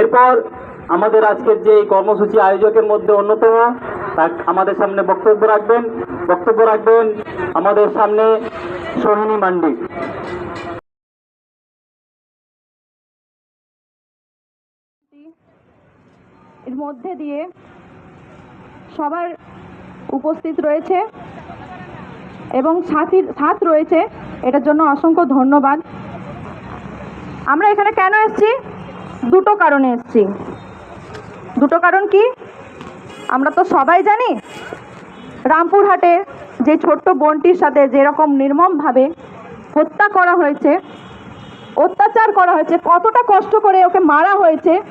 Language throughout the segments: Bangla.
এরপর আমাদের আজকের যে কর্মসূচি আয়োজকের মধ্যে অন্যতম আমাদের সামনে বক্তব্য রাখবেন। বক্তব্য রাখবেন আমাদের সামনে সোহিনী মান্ডি। এর মধ্যে দিয়ে সবার উপস্থিত রয়েছে এবং সাথীর সাথ রয়েছে। এটার জন্য অসংখ্য ধন্যবাদ। আমরা এখানে কেন এসেছি? দুটো কারণে এসেছি। দুটো কারণ কি? আমরা তো সবাই জানি, রামপুরহাটে যে ছোট্ট বোনটির সাথে যেরকম নির্মমভাবে হত্যা করা হয়েছে, অত্যাচার করা হয়েছে, কতটা কষ্ট করে ওকে মারা হয়েছে,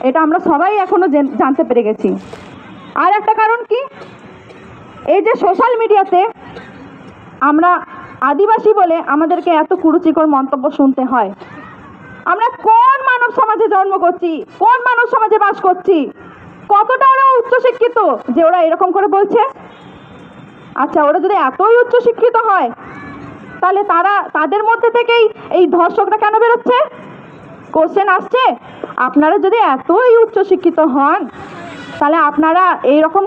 এটা আমরা সবাই এখনও জেন- জানতে পেরে গেছি। আর একটা কারণ কি? এই যে সোশ্যাল মিডিয়াতে আমরা আদিবাসী বলে আমাদেরকে এত কুরুচিকর মন্তব্য শুনতে হয়। আমরা কোন সমাজে জন্ম করছি, কোন মানব সমাজে বাস করছি? কতটা ওরা উচ্চশিক্ষিত? যে ওরা এরকম করে বলছে। আচ্ছা ওরা যদি এতই উচ্চশিক্ষিত হয়, তাহলে তারা, তাদের মধ্যে থেকেই এই ধর্ষকরা কেন বেরোচ্ছে? কোশ্চেন আসছে, আপনারা যদি এতই উচ্চশিক্ষিত হন, তাহলে আপনারা এই রকম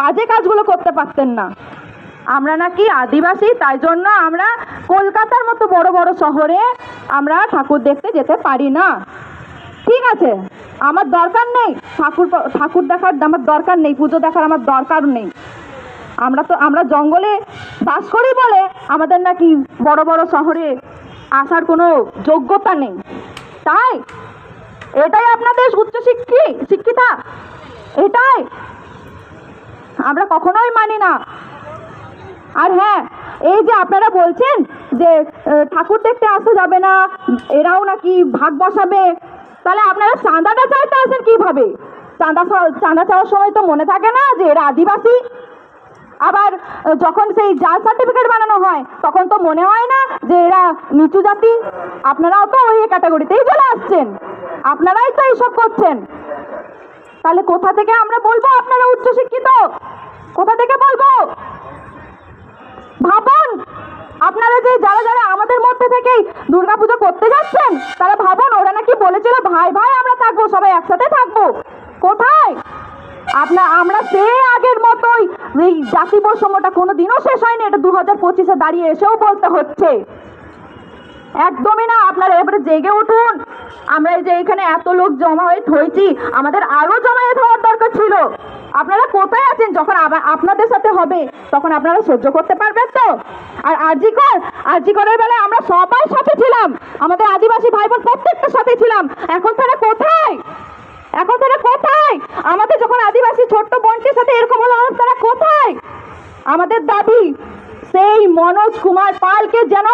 বাজে কাজগুলো করতে পারতেন না। আমরা নাকি আদিবাসী, তাই জন্য আমরা কলকাতার মতো বড় বড় শহরে আমরা ঠাকুর দেখতে যেতে পারি না। ঠিক আছে, আমার দরকার নেই। ঠাকুর ঠাকুর দেখার আমার দরকার নেই, পুজো দেখার আমার দরকার নেই। আমরা তো, আমরা জঙ্গলে বাস করি বলে আমাদের নাকি বড় বড় শহরে আসার কোনো যোগ্যতা নেই। তাই, এটাই আপনাদের উচ্চশিক্ষি শিক্ষিতা, এটাই। আমরা কখনোই মানি না। আর হ্যাঁ এই যে আপনারা বলছেন যে ঠাকুর দেখতে আসা যাবে না, এরাও নাকি ভাগ বসাবে তাহলে আপনারা চাঁদাটা চাইতে আসেন কীভাবে? চাঁদা চাঁদা চাওয়ার সময় তো মনে থাকে না যে এরা আদিবাসী। আবার যখন সেই জাল সার্টিফিকেট বানানো হয়, তখন তো মনে হয় না যে এরা নিচু জাতি। আপনারাও তো ওই ক্যাটাগরিতেই চলে আসছেন। আপনারাই তো এইসব করছেন। তাহলে কোথা থেকে আমরা বলব আপনারা উচ্চশিক্ষিত? কোথা থেকে বলব? ভাবুন, আপনারা যে যারা যারা আমাদের মধ্যে থেকেই দুর্গাপুজো করতে যাচ্ছেন, তারা ভাবুন সবাই একসাথে থাকব। কোথায়? আপনার আমরা সে আগের মতোই। এই জাতি বৈষম্যটা কোনো দিনও শেষ হয়নি। এটা দু হাজার পঁচিশে দাঁড়িয়ে এসেও বলতে হচ্ছে। একদমই না। আপনারা এবারে জেগে উঠুন। আমরা এই যে এখানে এত লোক জমা হয়ে হয়েছি আমাদের আরও জমায়েত হওয়ার দরকার ছিল। আপনারা কোথায় আছেন যখন আবার আপনাদের সাথে হবে, তখন আপনারা সহ্য করতে পারবেন তো? আর আরজিকর আরজিকরের বেলায় আমরা সবাই সাথে ছিলাম। আমাদের আদিবাসী ভাই বোন প্রত্যেকটার সাথে ছিলাম। এখন তারা কোথায়? এখন তারা কোথায়? আমাদের যখন আদিবাসী ছোট্ট বোনটির সাথে এরকম হলো, তারা কোথায়? আমাদের দাবি সেই মনোজ কুমার পালকে যেন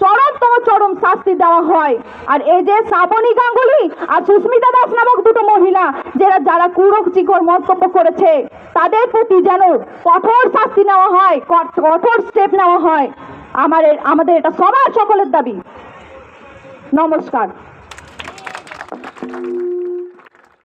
চরমতম চরম শাস্তি দেওয়া হয়। আর এই যে শ্রাবণী গাঙ্গুলি আর সুস্মিতা দাস নামক দুটো মহিলা, যারা যারা কুরুচিকর মন্তব্য করেছে, তাদের প্রতি যেন কঠোর শাস্তি নেওয়া হয়, কঠ- কঠোর স্টেপ নেওয়া হয়। আমার আমাদের এটা সবার সকলের দাবি। নমস্কার।